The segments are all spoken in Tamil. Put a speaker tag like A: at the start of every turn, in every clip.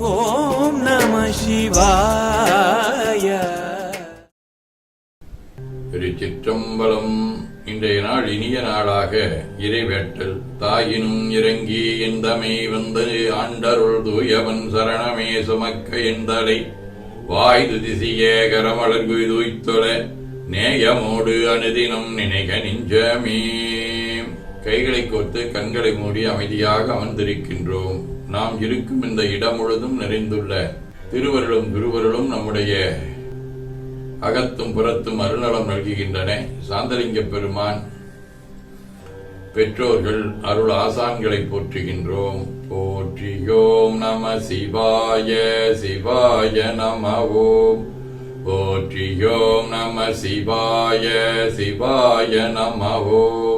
A: ஓம் நம சிவாய.
B: திருச்சிற்றம்பலம். இன்றைய நாள் இனிய நாளாக இறைவேட்டல். தாயினும் இறங்கி எந்தமை வந்து ஆண்டருள் தூயவன் சரணமே சுமக்க எந்தலை வாய்து திசிய கரமலர் குய்துய்த்தொல நேயமோடு அனுதினம் நினைக நெஞ்சமே. கைகளை கோர்த்து கண்களை மூடி அமைதியாக அமர்ந்திருக்கின்றோம். நாம் இருக்கும் இந்த இடம் முழுதும் நிறைந்துள்ள திருவருளும் குருவருளும் நம்முடைய அகத்தும் புறத்தும் அருளம் நல்குகின்றன. சாந்தலிங்க பெருமான் பெற்றோர்கள் அருள் ஆசான்களை போற்றுகின்றோம். போற்றியோம் நம சிவாய சிவாய நம ஓம் போற்றியோம் நம சிவாய சிவாய நம ஓம்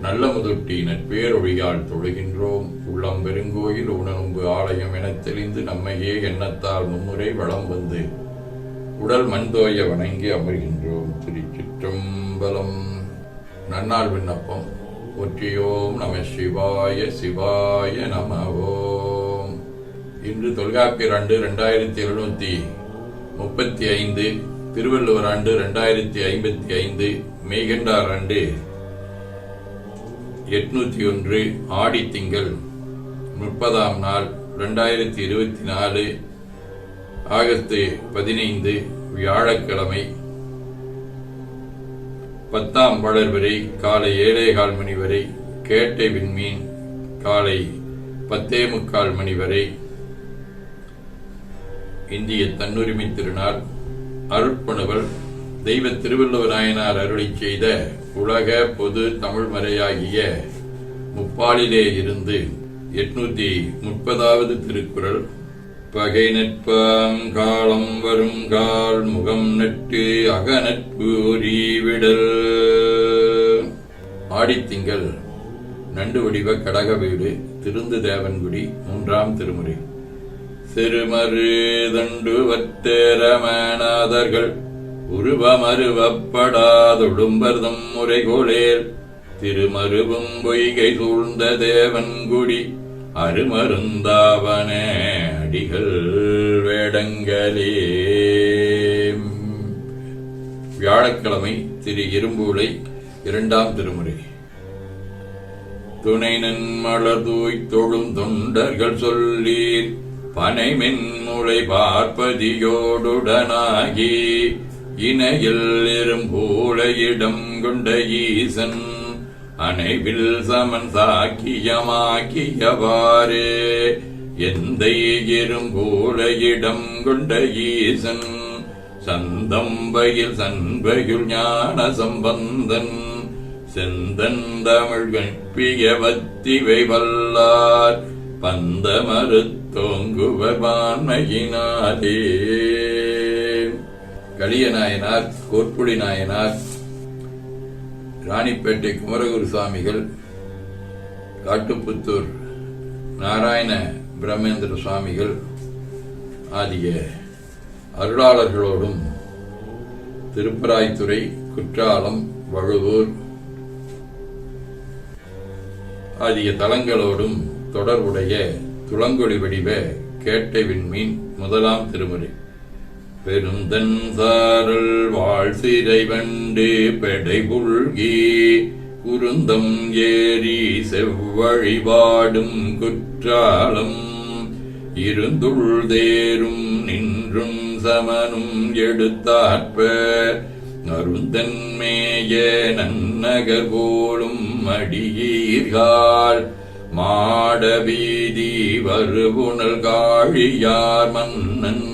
B: நல்ல முதொட்டி பேரொழியால் தொழுகின்றோம். உள்ளம் பெருங்கோயில் உணனும்பு ஆலயம் எனத் தெளிந்து நம்மையே எண்ணத்தால் மும்முறை வளம் வந்து உடல் மண்தோய வணங்கி அமர்கின்றோம். திருச்சிற்றம்பலம் நன்னாள் விண்ணப்பம். ஒற்றியோம் நம சிவாய சிவாய நம ஓம் இன்று தொல்காப்பியர் ஆண்டு ரெண்டாயிரத்தி எழுநூத்தி முப்பத்தி ஐந்து திருவள்ளுவர் ஆண்டு ரெண்டாயிரத்தி ஐம்பத்தி ஐந்து மெய்கண்டார் ஆண்டு எட்நூத்தி ஒன்று ஆடி திங்கள் முப்பதாம் நாள் ரெண்டாயிரத்தி இருபத்தி நாலு ஆகஸ்ட் பதினைந்து வியாழக்கிழமை. பத்தாம் வளர் வரை காலை ஏழே கால் மணி வரை கேட்டை விண்மீன் காலை பத்தே முக்கால் மணி வரை. இந்திய தன்னுரிமை திருநாள் அருட்பணுவல் தெய்வ திருவள்ளுவர் நாயனார் அருளை செய்த உலக பொது தமிழ் மறையாகிய முப்பாலிலே இருந்து எட்நூத்தி முப்பதாவது திருக்குறள் பகை நட்பாம் காலம் வரும் கால் முகம் நட்டு அகநட்பு விடல் ஆடித்திங்கள் நண்டு வடிவ கடக வீடு திருந்து தேவன்குடி மூன்றாம் திருமுறை. சிறுமரு தண்டு வத்தேரமனாதர்கள் உருவமருவப்படாதொடும்பர்தம் முறைகோளேர். திருமருவும் பொய்கை சூழ்ந்த தேவன்குடி அருமருந்தாவன அடிகள் வேடங்களே. வியாழக்கிழமை திரு இரும்பூலை இரண்டாம் திருமுறை. துணை நன்மலர் தூய் தொழும் தொண்டர்கள் சொல்லீர் பனை மென்முளை பார்ப்பதியோடுடனாகி இணையில் இரும்பூல கொண்ட ஈசன் அனைவில் சமன் சாக்கியமாக்கியவாறே. எந்த இரும்பூல கொண்ட ஈசன் சந்தம்பையில் சண்பையுள் ஞான சம்பந்தன் செந்தன் தமிழ் கற்பிய வல்லார் பந்த மறுத்தோங்குவர் பான்மையினாலே களிய நாயனார் கோற்புடி நாயனார் ராணிப்பேட்டை குமரகுரு சுவாமிகள் காட்டுப்புத்தூர் நாராயண பிரம்மேந்திர சுவாமிகள் ஆகிய அருளாளர்களோடும் திருப்பராய்த்துறை குற்றாலம் வழுவூர் ஆகிய தலங்களோடும் தொடர்புடைய துளங்கொடி வடிவ கேட்டை விண்மீன் முதலாம் திருமுறை. பெருந்தன் சாரல் வாழ் சிறை வண்டு பெடை குருந்தம் ஏறி செவ்வழிபாடும் குற்றாலம். இருந்துள் தேரும் நின்றும் சமனும் எடுத்தாற்ப அருந்தன்மேய நன்னகர் போலும் அடியீர்கள் மாடபீதி வருபுணல் காழியார் மன்னன்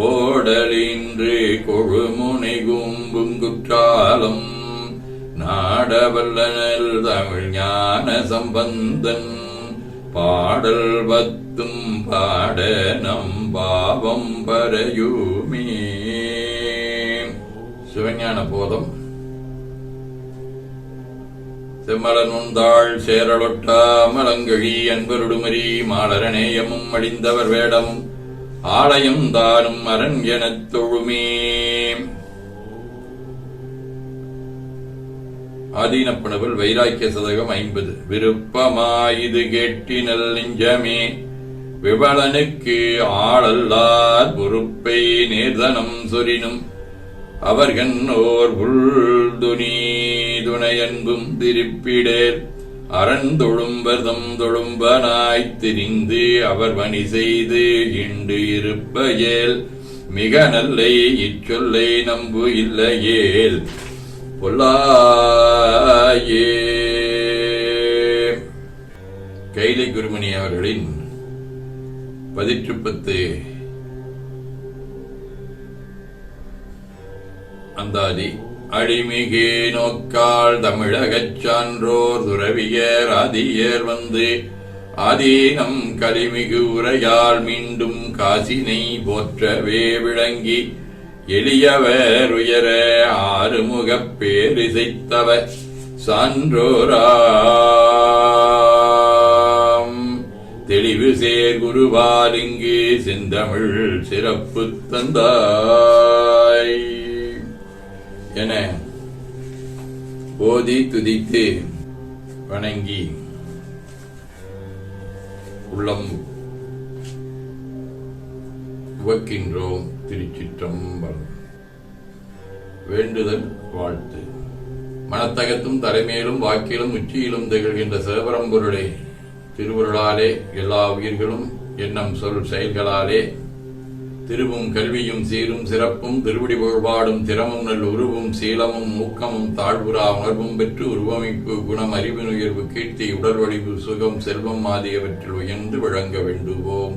B: கோடலின்று கொழுமுனை கும்பும் குற்றாலம் நாடவல்லனல் தமிழ் ஞான சம்பந்தன். பாடல் பத்தும் பாட நம் பாவம் பரையுமே. சிவஞான போதம். செம்மலனுந்தாள் சேரலொட்டா மலங்கழி அன்பருடுமரி மாலரநேயமும் அழிந்தவர் வேடமும் ஆலயம் தானும் அரண் எனத் தொழுமே. ஆதீனப்பணவல் வைராக்கிய சதகம் ஐம்பது. விருப்பமாயுது கேட்டினல் நெஞ்சமே. விவலனுக்கு ஆளல்லார் பொறுப்பை நேர்தனம் சொரினும். அவர்கண் ஓர் உள்துணி துணையன்பும் திருப்பிடேர். அறந்தொழும்பதம் தொழும்பனாய்த் திரிந்து அவர் பணி செய்து இண்டு இருப்பயேல் மிக நல்லை இச்சொல்லை நம்பு இல்லையேல் பொல்லாயே. கைலை குருமணி அவர்களின் பதிற்றுப்பத்து அந்தாதி அடிமிகு நோக்கால் தமிழகச் சான்றோர் துறவியர் ஆதியர் வந்து அதீனம் கலிமிகு உரையால் மீண்டும் காசினை போற்றவே விளங்கி எளியவர் உயர ஆறுமுகப் பேரிசைத்தவர் சான்றோராம். தெளிவு சேர் குருவால் இங்கு செந்தமிழ் சிறப்பு தந்தார். என போதி துதித்து வணங்கி உள்ளம் துவக்கின்றோம் திருச்சிற்றம்பலம். வேண்டுதல் வாழ்த்து. மனத்தகத்தும் தலைமையிலும் வாக்கிலும் உச்சியிலும் திகழ்கின்ற சிவபரம்பொருளே திருவருளாலே எல்லா உயிர்களும் எண்ணம் சொல் செயல்களாலே திருவும் கல்வியும் சீரும் சிறப்பும் திருவடி புகழ்பாடும் திறமும் நல் உருவும் சீலமும் ஊக்கமும் தாழ்வுரா உணர்வும் பெற்று உருவமைப்பு குணம் அறிவு உயர்வு கீர்த்தி உடல் வடிவு சுகம் செல்வம் ஆகியவற்றில் உயர்ந்து விளங்க வேண்டுவோம்.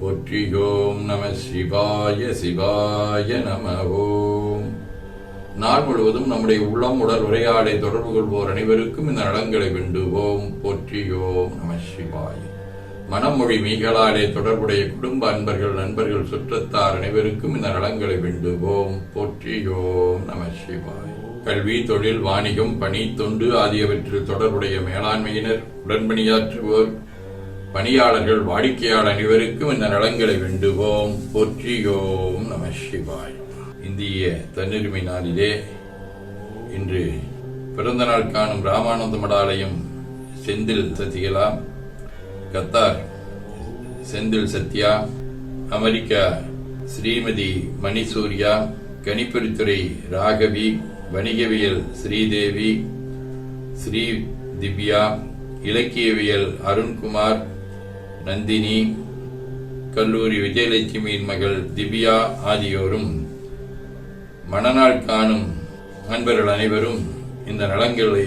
B: போற்றியோம் நம சிவாய சிவாய நம ஓம் நாள் முழுவதும் நம்முடைய உள்ளம் உடல் உரையாடை தொடர்பு கொள்வோர் அனைவருக்கும் இந்த நலங்களை வேண்டுவோம். போற்றியோம் நம சிவாய. மனமொழி மீகளாலே தொடர்புடைய குடும்ப அன்பர்கள் நண்பர்கள் சுற்றத்தார் அனைவருக்கும் இந்த நலங்களை வேண்டுவோம் போற்றியோம் நம சிவாய். கல்வி தொழில் வாணிகம் பணி தொண்டு ஆகியவற்றில் தொடர்புடைய மேலாண்மையினர் உடன்பணியாற்றுவோர் பணியாளர்கள் வாடிக்கையாளர் அனைவருக்கும் இந்த நலங்களை வேண்டுவோம் போற்றியோம் நம சிவாய். இந்திய தன்னுரிமை நாளிலே இன்று பிறந்த நாள் காணும் ராமானந்த மடாலயம் செந்தில் சத்திகலா கத்தார். செந்தில் சத்யா அமெரிக்கா ஸ்ரீமதி மணிசூர்யா கணிப்பொறித்துறை ராகவி வணிகவியல் ஸ்ரீதேவி ஸ்ரீ திவ்யா இலக்கியவியல் அருண்குமார் நந்தினி கல்லூரி விஜயலட்சுமியின் மகள் திவ்யா ஆகியோரும் மணநாள் காணும் நண்பர்கள் அனைவரும் இந்த நலங்களை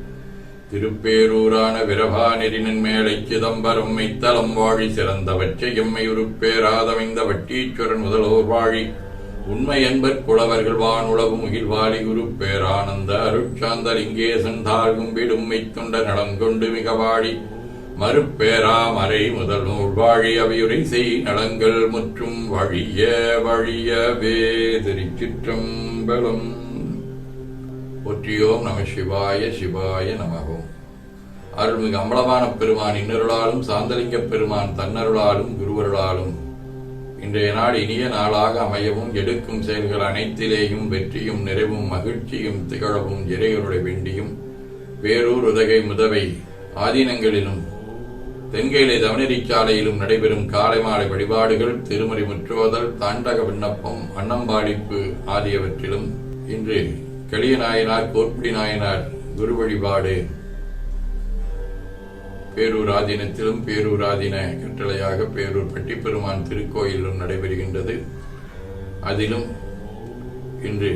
B: திருப்பேரூரான விரபா மேலை சிதம்பரம் மெய்த்தலம் வாழி சிறந்தவற்றை எம்மை உருப்பேராதமைந்த வட்டீச்சுரன் முதல்வோர் வாழி. உண்மை என்பர் புலவர்கள் வானுளவு முகில் வாழி குரு பேரானந்த அருட்சாந்த லிங்கேசன் தாழ்கும் விடும்மை தொண்ட நலங்கொண்டு மிக வாழி மறுப்பேரா மறை முதல் நூல் வாழி அவையுரை செய் நலங்கள் முற்றும் வழிய வழியவே திருச்சிற்றம்பலம். ஒற்றியோம் நம சிவாய சிவாய நமகோம் அருள்மிகு அம்பலமான பெருமான் இன்னருளாலும் சாந்தலிங்க பெருமான் தன்னருளாலும் குருவருளாலும். இன்றைய நாள் இனிய நாளாக அமையவும் எடுக்கும் செயல்கள் அனைத்திலேயும் வெற்றியும் நிறைவும் மகிழ்ச்சியும் திகழவும் இறைகளுடைய வேண்டியும். வேரூர் உதகை முதவை ஆதீனங்களிலும் தென்கேலை தவனரி சாலையிலும் நடைபெறும் காலை மாலை வழிபாடுகள் திருமறை முற்றுவதல் தாண்டக விண்ணப்பம் அன்னம்பாடிப்பு ஆகியவற்றிலும் இன்று கெளிய நாயனார் நாயனார் குரு வழிபாடு பேரூராதீனத்திலும் பேரூராதீன கட்டளையாக பேரூர் பட்டிப்பெருமான் திருக்கோயிலும் நடைபெறுகின்றது. அதிலும் இன்று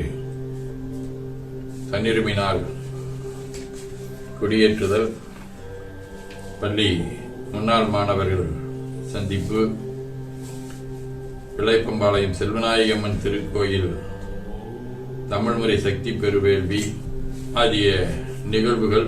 B: தன்னிருமினால் குடியேற்றுதல் பள்ளி முன்னாள் மாணவர்கள் சந்திப்பு விளைப்பம்பாளையம் செல்வநாயகம்மன் திருக்கோயில் தமிழ்முறை சக்தி பெருவேள்வி ஆகிய நிகழ்வுகள்